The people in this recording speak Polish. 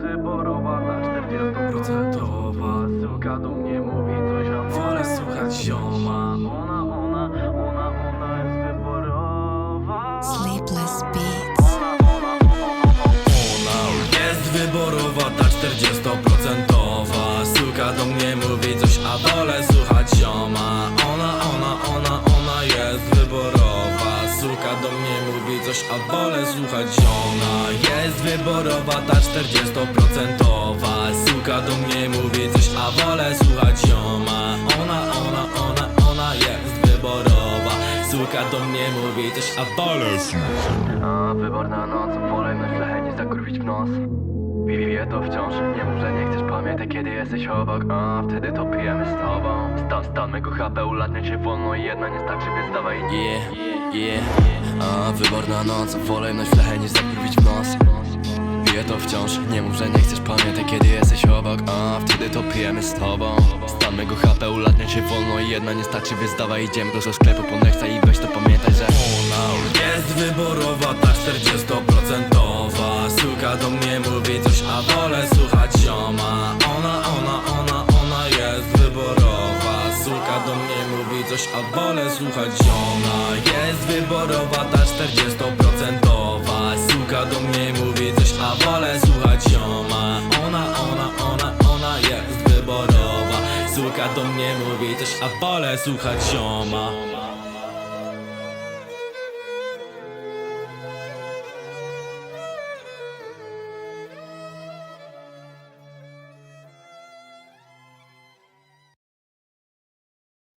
Przeborowana, 40% Suka do mnie mówi coś, a wolę słuchać zioma. Ona, ona, ona, ona jest wyborowa. Sleepless Beats. Ona, ona, ona, jest wyborowa, ta 40% Suka do mnie mówi coś, a wolę słuchać zioma. Ona, ona, ona, ona jest wyborowa. Suka do mnie mówi coś, a wolę słuchać zioma Jest wyborowa, ta 40% Suka do mnie mówi coś, a wolę słuchać zioma. Ona, ona, ona, ona jest wyborowa. Suka do mnie mówi coś, a wolę słuchać A wyborna noc, wolę szlachę nie zakurwić w nos Piję to wciąż, nie mów, że nie chcesz pamiętaj kiedy jesteś obok A wtedy to pijemy z tobą. Stan, stan mego HP ulatnia się wolno i jedna nie starczy, więc dawaj. Yeah, yeah A wyborna noc, wolę na szlachę niż zakurwić w nos. Piję to wciąż, nie mów, że nie chcesz pamiętaj kiedy jesteś obok A wtedy to pijemy z tobą. Stan mego HP ulatnia się wolno i jedna nie starczy, więc dawaj idziemy do sklepu po i weź to pamiętaj, że Ona jest wyborowa, ta 40% mówi coś, a wolę słuchać zioma. Jest wyborowa, ta 40% Suka do mnie mówi coś, a wolę słuchać zioma. Ona, ona, ona, ona jest wyborowa. Suka do mnie mówi coś, a wolę słuchać zioma